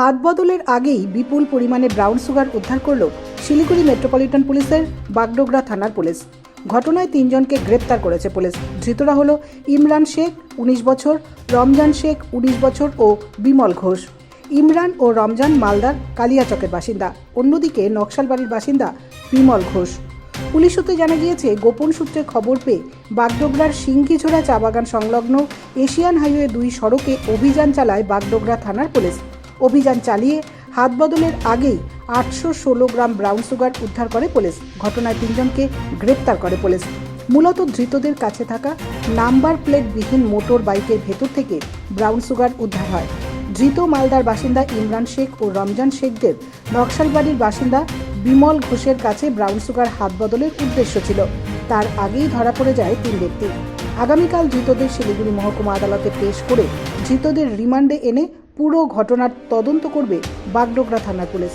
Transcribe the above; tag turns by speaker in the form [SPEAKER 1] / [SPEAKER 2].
[SPEAKER 1] হাত বদলের আগেই বিপুল পরিমাণে ব্রাউন সুগার উদ্ধার করল শিলিগুড়ি মেট্রোপলিটন পুলিশের বাগডোগরা থানার পুলিশ। ঘটনায় তিনজনকে গ্রেপ্তার করেছে পুলিশ। ধৃতরা হল ইমরান শেখ, উনিশ বছর, রমজান শেখ, উনিশ বছর ও বিমল ঘোষ। ইমরান ও রমজান মালদার কালিয়াচকের বাসিন্দা। অন্যদিকে নকশালবাড়ির বাসিন্দা বিমল ঘোষ। পুলিশ সূত্রে জানা গিয়েছে, গোপন সূত্রে খবর পেয়ে বাগডোগরার সিংকিছড়া চা বাগান সংলগ্ন এশিয়ান হাইওয়ে দুই সড়কে অভিযান চালায় বাগডোগরা থানার পুলিশ। অভিযান চালিয়ে হাত বদলের আগেই আটশো ষোলো গ্রাম ব্রাউন সুগার উদ্ধার করে পুলিশ। ঘটনায় তিনজনকে গ্রেপ্তার করে পুলিশ। মূলত ধৃতদের কাছে থাকা নাম্বার প্লেটবিহীন মোটর বাইকের ভেতর থেকে ব্রাউন সুগার উদ্ধার হয়। ধৃত মালদার বাসিন্দা ইমরান শেখ ও রমজান শেখদের নকশালবাড়ির বাসিন্দা বিমল ঘোষের কাছে ব্রাউন সুগার হাত বদলের উদ্দেশ্য ছিল। তার আগেই ধরা পড়ে যায় তিন ব্যক্তি। আগামীকাল ধৃতদের শিলিগুড়ি মহকুমা আদালতে পেশ করে ধৃতদের রিমান্ডে এনে পুরো ঘটনার তদন্ত করবে বাগডোগরা থানার পুলিশ।